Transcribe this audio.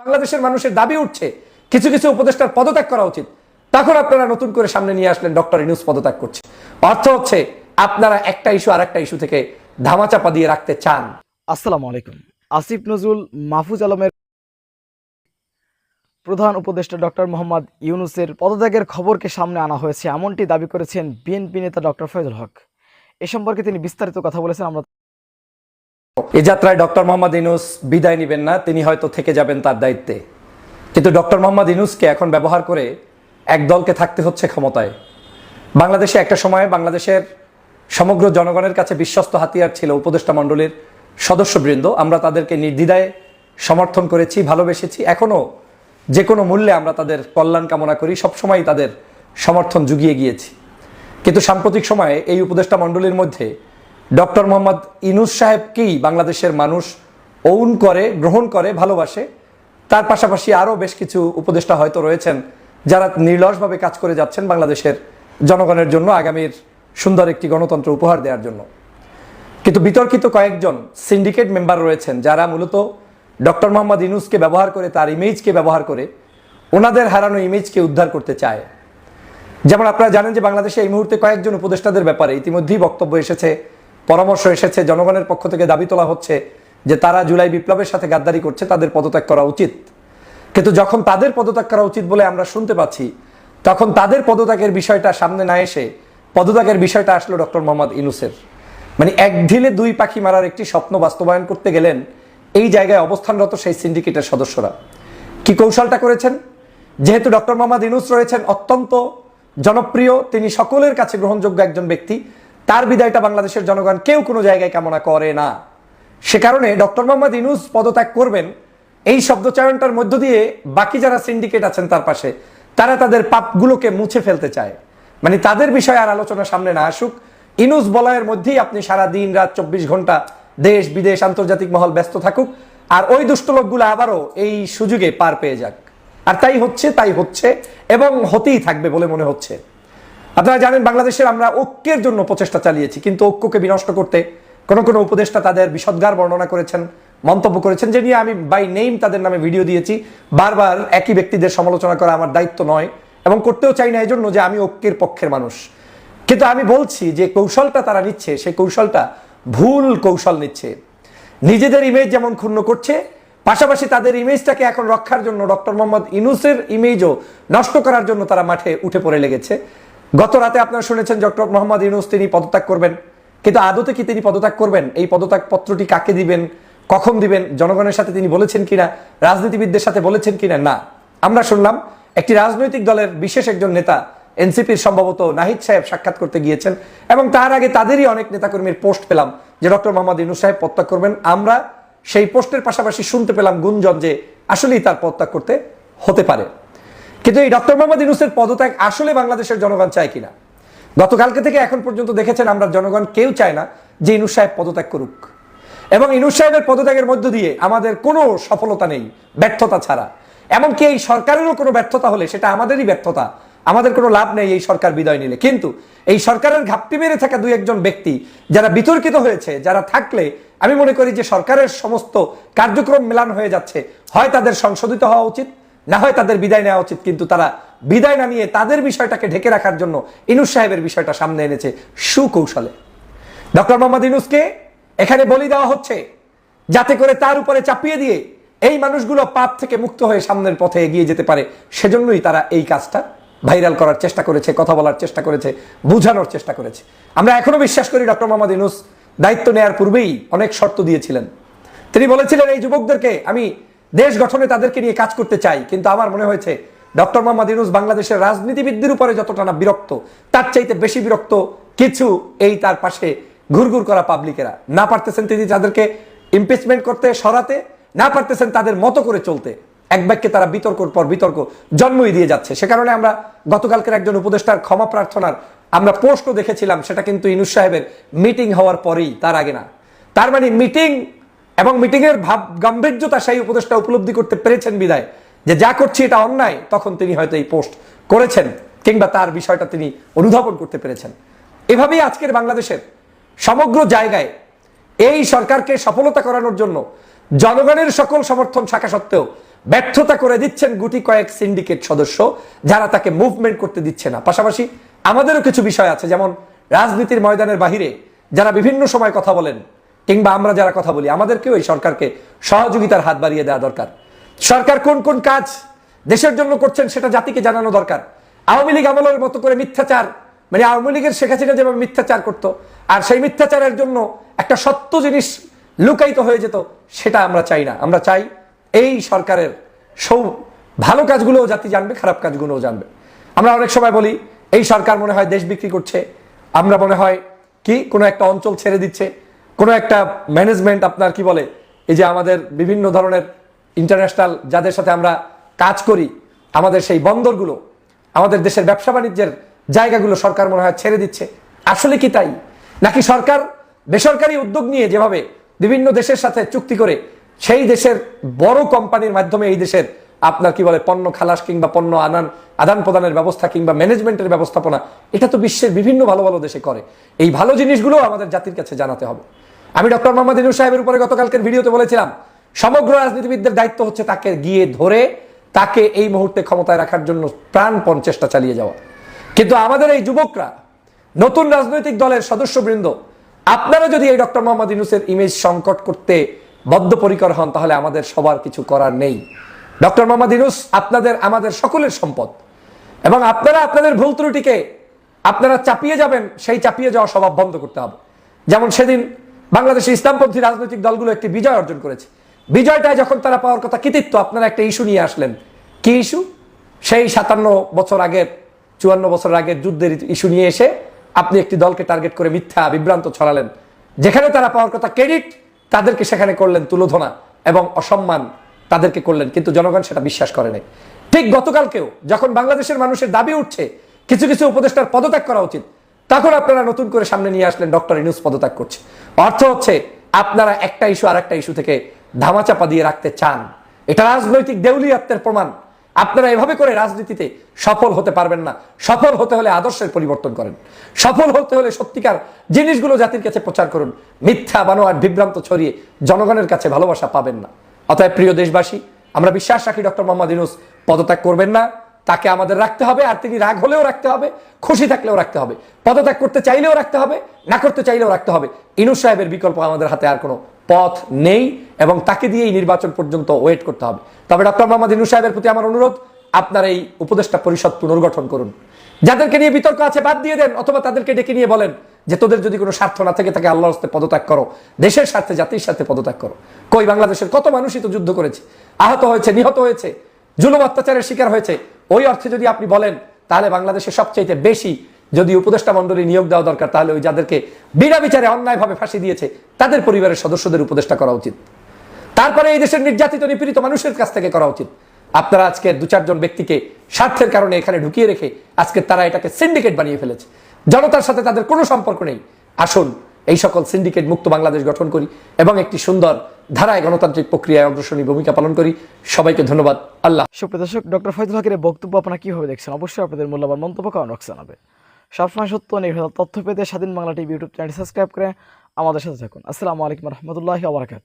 বাংলাদেশের মানুষের দাবি উঠছে, কিছু কিছু উপদেষ্টার পদত্যাগ করা উচিত। তখন আপনারা নতুন করে সামনে নিয়ে আসলেন ডক্টর ইনুস পদত্যাগ করছে। অর্থ হচ্ছে, আপনারা একটা ইস্যু আর একটা ইস্যু থেকে ধামাচাপা দিয়ে রাখতে চান। আসসালামু আলাইকুম। আসিফ নজরুল মাহফুজ আলমের প্রধান উপদেষ্টা ডক্টর মোহাম্মদ ইউনুসের পদত্যাগের খবরকে সামনে আনা হয়েছে, এমনটি দাবি করেছেন বিএনপি নেতা ডক্টর ফয়জুল হক। এ সম্পর্কে তিনি বিস্তারিত কথা বলেছেন, আমরা এই যাত্রায় ডক্টর মোহাম্মদ ইনুস বিদায় নেবেন না, তিনি হয়তো থেকে যাবেন তার দায়িত্বে। কিন্তু ডক্টর মোহাম্মদ ইনুসকে এখন ব্যবহার করে এক দলকে থাকতে হচ্ছে ক্ষমতায়। বাংলাদেশে একটা সময়ে বাংলাদেশের সমগ্র জনগণের কাছে বিশ্বস্ত হাতিয়ার ছিল উপদেষ্টা মণ্ডলীর সদস্যবৃন্দ। আমরা তাদেরকে নির্দ্বিধায় সমর্থন করেছি, ভালোবেসেছি। এখনও যে কোনো মূল্যে আমরা তাদের কল্যাণ কামনা করি সবসময় তাদের সমর্থন জুগিয়ে গিয়েছি। কিন্তু সাম্প্রতিক সময়ে এই উপদেষ্টা মণ্ডলীর মধ্যে ডক্টর মোহাম্মদ ইনুস সাহেবকেই বাংলাদেশের মানুষ ওন করে, গ্রহণ করে, ভালোবাসে? তার পাশাপাশি আরও বেশ কিছু উপদেষ্টা হয়তো রয়েছেন যারা নির্লসভাবে কাজ করে যাচ্ছেন বাংলাদেশের জনগণের জন্য আগামীর সুন্দর একটি গণতন্ত্র উপহার দেওয়ার জন্য। কিন্তু বিতর্কিত কয়েকজন সিন্ডিকেট মেম্বার রয়েছেন যারা মূলত ডক্টর মোহাম্মদ ইনুসকে ব্যবহার করে, তার ইমেজকে ব্যবহার করে, ওনাদের হারানো ইমেজকে উদ্ধার করতে চায়। যেমন আপনারা জানেন যে বাংলাদেশে এই মুহূর্তে কয়েকজন উপদেষ্টাদের ব্যাপারে ইতিমধ্যেই বক্তব্য এসেছে পরামর্শ এসেছে, জনগণের পক্ষ থেকে দাবি তোলা হচ্ছে যে তারা জুলাই বিপ্লবের সাথে গাদ্দারি করছে, তাদের পদত্যাগ করা উচিত। কিন্তু যখন তাদের পদত্যাগ করা উচিত বলে আমরা শুনতে পাচ্ছি, তখন তাদের পদত্যাগের বিষয়টা সামনে না এসে পদত্যাগের বিষয়টা আসলো ডক্টর মোহাম্মদ ইনুসের মানে এক ঢিলে দুই পাখি মারার একটি স্বপ্ন বাস্তবায়ন করতে গেলেন এই জায়গায় অবস্থানরত সেই সিন্ডিকেটের সদস্যরা। কি কৌশলটা করেছেন? যেহেতু ডক্টর মোহাম্মদ ইনুস রয়েছেন অত্যন্ত জনপ্রিয়, তিনি সকলের কাছে গ্রহণযোগ্য একজন ব্যক্তি তার বিদায়টা বাংলাদেশের জনগণ কেউ কোনো জায়গায় কামনা করে না। সে কারণে ডক্টর মোহাম্মদ ইনুস পদত্যাগ করবেন। এই শব্দচয়নটার মধ্য দিয়ে বাকি যারা সিন্ডিকেট আছেন তার পাশে, তারা তাদের পাপগুলোকে মুছে ফেলতে চায়। মানে তাদের বিষয়ে আর আলোচনা সামনে না আসুক। ইনুস বলয়ের মধ্যেই আপনি সারা দিন রাত চব্বিশ ঘণ্টা দেশ, বিদেশ, আন্তর্জাতিক মহল ব্যস্ত থাকুক। আর ওই দুষ্ট লোকগুলো আবারও এই সুযোগে পার পেয়ে যাক। আর তাই হচ্ছে তাই হচ্ছে এবং হতেই থাকবে বলে মনে হচ্ছে। আপনারা জানেন বাংলাদেশের আমরা ঐক্যের জন্য প্রচেষ্টা চালিয়েছি, কিন্তু ঐক্যকে বিনষ্ট করতে কোনো কোনো উপদেষ্টা তাদের বিষদগার বর্ণনা করেছেন, মন্তব্য করেছেন, যে নিয়ে আমি বাই নেম তাদের নামে ভিডিও দিয়েছি। বারবার একই ব্যক্তিদের সমালোচনা করা আমার দায়িত্ব নয় এবং করতেও চাই না এই জন্য যে আমি ঐক্যের পক্ষের মানুষ। কিন্তু আমি বলছি যে কৌশলটা তারা নিচ্ছে, সেই কৌশলটা ভুল কৌশল নিচ্ছে। নিজেদের ইমেজ যেমন ক্ষুণ্ণ করছে, পাশাপাশি তাদের ইমেজটাকে এখন রক্ষার জন্য ডক্টর মোহাম্মদ ইনুসের ইমেজও নষ্ট করার জন্য তারা মাঠে উঠে পড়ে লেগেছে। গত রাতে আপনারা শুনেছেন ডক্টর মোহাম্মদ ইনুস তিনি পদত্যাগ করবেন। কিন্তু আদতে কি তিনি পদত্যাগ করবেন? এই পদত্যাগ পত্রটি কাকে দিবেন? কখন দিবেন? জনগণের সাথে তিনি বলেছেন কিনা? রাজনীতিবিদদের সাথে বলেছেন কিনা? না। আমরা শুনলাম একটি রাজনৈতিক দলের বিশেষ একজন নেতা এনসিপির সম্ভবত নাহিদ সাহেব সাক্ষাৎ করতে গিয়েছেন এবং তার আগে তাদেরই অনেক নেতাকর্মীর পোস্ট পেলাম যে ডক্টর মোহাম্মদ ইনুস সাহেব পদত্যাগ করবেন। আমরা সেই পোস্টের পাশাপাশি শুনতে পেলাম গুঞ্জন যে আসলেই তার পদত্যাগ করতে হতে পারে। কিন্তু এই ডক্টর মোহাম্মদ ইনুসের পদত্যাগ আসলে বাংলাদেশের জনগণ চায় কিনা? গতকালকে থেকে এখন পর্যন্ত দেখেছেন আমরা জনগণ কেউ চায় না যে ইনুস সাহেব পদত্যাগ করুক। এবং ইনুস সাহেবের পদত্যাগের মধ্য দিয়ে আমাদের কোনো সফলতা নেই, ব্যর্থতা ছাড়া। এমনকি এই সরকারেরও কোনো ব্যর্থতা হলে সেটা আমাদেরই ব্যর্থতা। আমাদের কোনো লাভ নেই এই সরকার বিদায় নিলে। কিন্তু এই সরকারের ঘাপটি মেরে থাকা দুই একজন ব্যক্তি যারা বিতর্কিত হয়েছে, যারা থাকলে আমি মনে করি যে সরকারের সমস্ত কার্যক্রম মেলান হয়ে যাচ্ছে, হয় তাদের সংশোধিত হওয়া উচিত না হয় তাদের বিদায় নেওয়া উচিত, কিন্তু তারা বিদায় না নিয়ে তাদের বিষয়টাকে ঢেকে রাখার জন্য ইনুস সাহেবের বিষয়টা সামনে এনেছে সুকৌশলে। ডক্টর মোহাম্মদ ইনুসকে এখানে বলি দেওয়া হচ্ছে, যাতে করে তার উপরে চাপিয়ে দিয়ে এই মানুষগুলো পাপ থেকে মুক্ত হয়ে সামনের পথে এগিয়ে যেতে পারে, সেজন্যই তারা এই কাজটা ভাইরাল করার চেষ্টা করেছে, কথা বলার চেষ্টা করেছে, বোঝানোর চেষ্টা করেছে। আমরা এখনও বিশ্বাস করি ডক্টর মোহাম্মদ ইনুস দায়িত্ব নেয়ার পূর্বেই অনেক শর্ত দিয়েছিলেন। তিনি বলেছিলেন, এই যুবকদেরকে আমি দেশ গঠনে তাদেরকে নিয়ে কাজ করতে চাই, কিন্তু আমার মনে হয়েছে ডক্টর মোহাম্মদ ইনুস বাংলাদেশের রাজনীতিবিদদের উপরে যতটা না বিরক্ত, তার চাইতে বেশি বিরক্ত কিছু এই তার পাশে ঘুরঘুর করা পাবলিকেরা। না পারতেছেন তিনি তাদেরকে ইমপিচমেন্ট করতে, সরাতে, না পারতেছেন তাদের মতো করে চলতে। এক বাক্যে তারা বিতর্কর পর বিতর্ক জন্মই দিয়ে যাচ্ছে। সে কারণে আমরা গতকালকের একজন উপদেষ্টার ক্ষমা প্রার্থনার আমরা পোস্টও দেখেছিলাম, সেটা কিন্তু ইনুস সাহেবের মিটিং হওয়ার পরেই, তার আগে না। তার মানে মিটিং এবং মিটিং এর ভাব গাম্ভীর্যতা সেই উপদেষ্টা উপলব্ধি করতে পেরেছেন বিদায়। যে যা করছি এটা অন্যায়, তখন তিনি হয়তো এই পোস্ট করেছেন কিংবা তার বিষয়টা তিনি অনুধাবন করতে পেরেছেন। এভাবেই আজকের বাংলাদেশের সমগ্র জায়গায় এই সরকারকে সফলতা করানোর জন্য জনগণের সকল সমর্থন থাকা সত্ত্বেও ব্যর্থতা করে দিচ্ছেন গুটি কয়েক সিন্ডিকেট সদস্য যারা তাকে মুভমেন্ট করতে দিচ্ছে না। পাশাপাশি আমাদেরও কিছু বিষয় আছে, যেমন রাজনীতির ময়দানের বাহিরে যারা বিভিন্ন সময় কথা বলেন কিংবা আমরা যারা কথা বলি, আমাদেরকেও এই সরকারকে সহযোগিতার হাত বাড়িয়ে দেওয়া দরকার। সরকার কোন কোন কাজ দেশের জন্য করছেন সেটা জাতিকে জানানো দরকার। আওয়ামী লীগ আমলের মতো করে মিথ্যাচার মানে আওয়ামী লীগের শেখ হাসিনা যেভাবে মিথ্যাচার করতো, আর সেই মিথ্যাচারের জন্য একটা সত্য জিনিস লুকায়িত হয়ে যেত, সেটা আমরা চাই না। আমরা চাই এই সরকারের সৌ ভালো কাজগুলোও জাতি জানবে, খারাপ কাজগুলোও জানবে। আমরা অনেক সময় বলি, এই সরকার মনে হয় দেশ বিক্রি করছে। আমরা মনে হয় কি, কোনো একটা অঞ্চল ছেড়ে দিচ্ছে কোনো একটা ম্যানেজমেন্ট আপনার কি বলে, এই যে আমাদের বিভিন্ন ধরনের ইন্টারন্যাশনাল যাদের সাথে আমরা কাজ করি, আমাদের সেই বন্দরগুলো, আমাদের দেশের ব্যবসা বাণিজ্যের জায়গাগুলো সরকার মনে হয় ছেড়ে দিচ্ছে। আসলে কি তাই? নাকি সরকার বেসরকারি উদ্যোগ নিয়ে যেভাবে বিভিন্ন দেশের সাথে চুক্তি করে, সেই দেশের বড় কোম্পানির মাধ্যমে এই দেশের আপনার কি বলে, পণ্য খালাস কিংবা পণ্য আনান, আদান প্রদানের ব্যবস্থা কিংবা ম্যানেজমেন্টের ব্যবস্থাপনা, এটা তো বিশ্বের বিভিন্ন ভালো ভালো দেশে করে। এই ভালো জিনিসগুলো আমাদের জাতির কাছে জানাতে হবে। আমি ডক্টর মোহাম্মদ ইনু সাহেবের উপরে গতকালকের ভিডিওতে বলেছিলাম, সমগ্র রাজনীতিবিদদের দায়িত্ব হচ্ছে তাকে গিয়ে ধরে, তাকে এই মুহূর্তে ক্ষমতায় রাখার জন্য প্রাণপণ চেষ্টা চালিয়ে যাওয়া। কিন্তু আমাদের এই যুবকরা, নতুন রাজনৈতিক দলের সদস্যবৃন্দ, আপনারা যদি এই ডক্টর মোহাম্মদ ইনুসের ইমেজ সংকট করতে বদ্ধপরিকর হন, তাহলে আমাদের সবার কিছু করার নেই। ডক্টর মোহাম্মদ ইনুস আপনাদের, আমাদের সকলের সম্পদ। এবং আপনারা আপনাদের ভুল ত্রুটিকে আপনারা চাপিয়ে যাবেন, সেই চাপিয়ে যাওয়া স্বভাব বন্ধ করতে হবে। যেমন সেদিন বাংলাদেশের ইসলামপন্থী রাজনৈতিক দলগুলো একটি বিজয় অর্জন করেছে। বিজয়টায় যখন তারা পাওয়ার কথা কৃতিত্ব, আপনারা একটা ইস্যু নিয়ে আসলেন। কি ইস্যু? সেই সাতান্ন বছর আগের, চুয়ান্ন বছর আগের যুদ্ধের ইস্যু নিয়ে এসে আপনি একটি দলকে টার্গেট করে মিথ্যা বিভ্রান্ত ছড়ালেন। যেখানে তারা পাওয়ার কথা ক্রেডিট, তাদেরকে সেখানে করলেন তুলোধনা এবং অসম্মান তাদেরকে করলেন, কিন্তু জনগণ সেটা বিশ্বাস করে নাই। ঠিক গতকালকেও যখন বাংলাদেশের মানুষের দাবি উঠছে, কিছু কিছু উপদেষ্টার পদত্যাগ করা উচিত তখন আপনারা নতুন করে সামনে নিয়ে আসলেন ডক্টর ইনুস পদত্যাগ করছে। অর্থ হচ্ছে, আপনারা একটা ইস্যু আর একটা ইস্যু থেকে ধামাচাপা দিয়ে রাখতে চান। এটা রাজনৈতিক দেউলিয়াত্বের প্রমাণ। আপনারা এভাবে করে রাজনীতিতে সফল হতে পারবেন না। সফল হতে হলে আদর্শের পরিবর্তন করেন। সফল হতে হলে সত্যিকার জিনিসগুলো জাতির কাছে প্রচার করুন। মিথ্যা বানোয়ার বিভ্রান্ত ছড়িয়ে জনগণের কাছে ভালোবাসা পাবেন না। অতএব প্রিয় দেশবাসী, আমরা বিশ্বাস রাখি ডক্টর মোহাম্মদ ইনুস পদত্যাগ করবেন না। তাকে আমাদের রাখতে হবে, আর তিনি রাগ হলেও রাখতে হবে, খুশি থাকলেও রাখতে হবে, পদত্যাগ করতে চাইলেও রাখতে হবে, না করতে চাইলেও রাখতে হবে। ইনুস সাহেবের বিকল্প আমাদের হাতে আর কোনো পথ নেই, এবং তাকে দিয়েই নির্বাচন পর্যন্ত ওয়েট করতে হবে। তবে ডক্টর মোহাম্মদ ইনুস সাহেবের প্রতি আমার অনুরোধ, আপনার এই উপদেষ্টা পরিষদ পুনর্গঠন করুন। যাদেরকে নিয়ে বিতর্ক আছে বাদ দিয়ে দেন, অথবা তাদেরকে ডেকে নিয়ে বলেন যে তোদের যদি কোনো স্বার্থ না থাকে, তাকে আল্লাহর হস্তে পদত্যাগ করো। দেশের স্বার্থে, জাতির স্বার্থে পদত্যাগ করো। কই বাংলাদেশের কত মানুষই তো যুদ্ধ করেছে? আহত হয়েছে, নিহত হয়েছে, জুলুম অত্যাচারের শিকার হয়েছে ওই অর্থে যদি আপনি বলেন, তাহলে বাংলাদেশের সবচাইতে বেশি যদি উপদেষ্টা মন্ডলী নিয়োগ দেওয়া দরকার, তাহলে ওই যাদেরকে বিনা বিচারে অন্যায়ভাবে ফাঁসি দিয়েছে, তাদের পরিবারের সদস্যদের উপদেষ্টা করা উচিত। তারপরে এই দেশের নির্যাতিত, নিপীড়িত মানুষের কাছ থেকে করা উচিত। আপনারা আজকে দু চারজন ব্যক্তিকে স্বার্থের কারণে এখানে ঢুকিয়ে রেখে আজকে তারা এটাকে সিন্ডিকেট বানিয়ে ফেলেছে। জনতার সাথে তাদের কোনো সম্পর্ক নেই। আসুন, এই সকল সিন্ডিকেট মুক্ত বাংলাদেশ গঠন করি এবং একটি সুন্দর ধারায় গণতান্ত্রিক প্রক্রিয়ায় অগ্রসরী ভূমিকা পালন করি। সবাইকে ধন্যবাদ। আল্লাহ সুপ্রদর্শক ডক্টর ফয়জুল হকের বক্তব্য আপনারা কীভাবে দেখছেন? অবশ্যই আপনাদের মূল্যবান মন্তব্য কমেন্ট বক্সে জানাবে। সবসময় সত্য নির্ভর তথ্য পেতে Swadhin Bangla TV YouTube channel subscribe করে আমাদের সাথে থাকুন। আসসালামু আলাইকুম রহমতুল্লাহ আবরাকাত